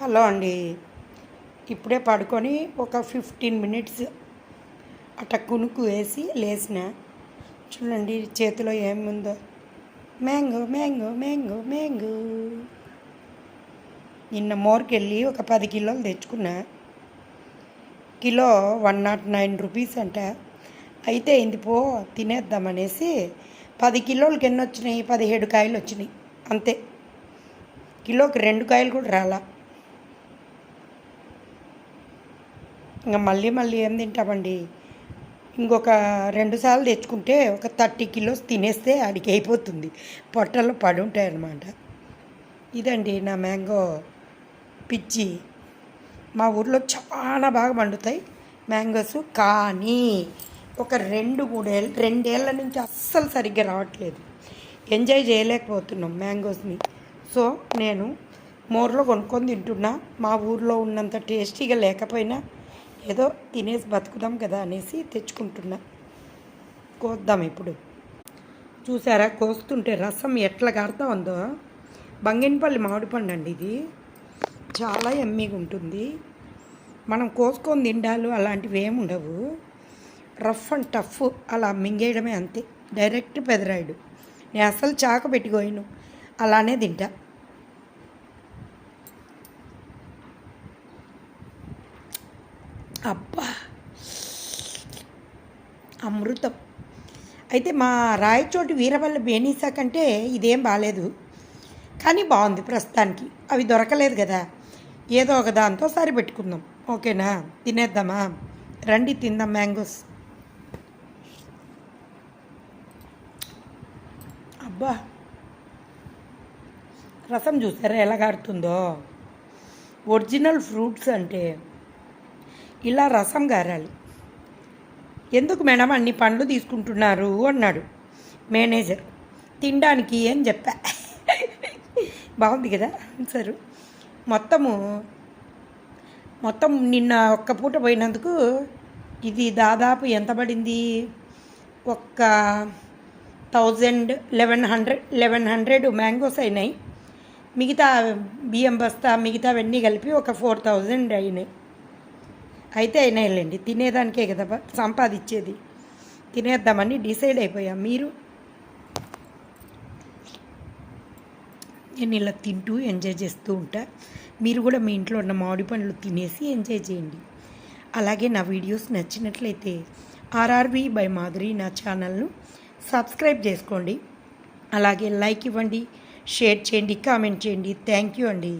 Hello అండి. ఇప్పుడే పడుకొని ఒక ఫిఫ్టీన్ మినిట్స్ అట్ట కునుకు వేసి లేచిన చూడండి చేతిలో ఏముందో. Mango mango mango mango. నిన్న మోర్కెళ్ళి ఒక పది కిలోలు తెచ్చుకున్నా. Kilo one naught nine rupees అంట. అయితే ఇంది పో తినేద్దామనేసి పది కిలోలకి ఎన్ని వచ్చినాయి పదిహేడు కాయలు వచ్చినాయి. అంతే. కిలోకి రెండు కాయలు కూడా రాలా. ఇంకా మళ్ళీ మళ్ళీ ఏం తింటామండి? ఇంకొక రెండు సార్లు తెచ్చుకుంటే ఒక థర్టీ కిలోస్ తినేస్తే అడికి అయిపోతుంది. పొట్టలో పడి ఉంటాయి అన్నమాట ఇదండి నా మ్యాంగో పిచ్చి మా ఊర్లో చాలా బాగా పండుతాయి మ్యాంగోస్ కానీ ఒక రెండు మూడేళ్ళ రెండేళ్ళ నుంచి అస్సలు సరిగ్గా రావట్లేదు. ఎంజాయ్ చేయలేకపోతున్నాం మ్యాంగోస్ని. సో నేను మోర్లో కొనుక్కొని తింటున్నా. మా ఊర్లో ఉన్నంత టేస్టీగా లేకపోయినా ఏదో తినేసి బతుకుదాం కదా అనేసి తెచ్చుకుంటున్నా. కోద్దాం ఇప్పుడు. చూసారా? కోస్తుంటే రసం ఎట్లా కారుతా ఉందో? బంగినపల్లి మామిడి పండు అండి ఇది. చాలా ఎమ్మీగా ఉంటుంది. మనం కోసుకొని తిండాలు అలాంటివి ఏమి ఉండవు. రఫ్ అండ్ టఫ్ అలా మింగేయడమే అంతే. డైరెక్ట్ పెదరాయుడు. నేను అసలు చాక పెట్టుకోయను అలానే తింటా. అబ్బా. అమృతం. అయితే మా రాయచోటి వీరవల్ల బేనీసా కంటే ఇదేం బాగాలేదు కానీ బాగుంది ప్రస్తుతానికి. అవి దొరకలేదు కదా. ఏదో ఒక దాంతో సరిపెట్టుకుందాం. ఓకేనా? తినేద్దామా? రండి తిందాం మ్యాంగోస్. అబ్బా. రసం చూసారా ఎలా కారుతుందో? ఒరిజినల్ ఫ్రూట్స్ అంటే ఇలా రసం గారాలి. ఎందుకు మేడం అన్ని పండ్లు తీసుకుంటున్నారు? అన్నాడు మేనేజర్. తినడానికి ఏం చెప్పా? బాగుంది కదా సరే మొత్తము మొత్తం నిన్న ఒక్క పూట పోయినందుకు ఇది దాదాపు ఎంత పడింది? ఒక్క thousand eleven hundred eleven hundred mangoes అయినాయి. మిగతా బియ్యం బస్తా మిగతావన్నీ కలిపి ఒక ఫోర్ థౌజండ్ అయినాయి. అయితే అయినాయిలేండి తినేదానికే కదా సంపాదించేది తినేద్దామని డిసైడ్ అయిపోయాం. మీరు? నేను ఇలా తింటూ ఎంజాయ్ చేస్తూ ఉంటా. మీరు కూడా మీ ఇంట్లో ఉన్న మామిడి పండ్లు తినేసి ఎంజాయ్ చేయండి. అలాగే నా వీడియోస్ నచ్చినట్లయితే ఆర్ఆర్బి బై మాధురి నా ఛానల్ను సబ్స్క్రైబ్ చేసుకోండి. అలాగే లైక్ ఇవ్వండి షేర్ చేయండి కామెంట్ చేయండి. థ్యాంక్ యూ అండి.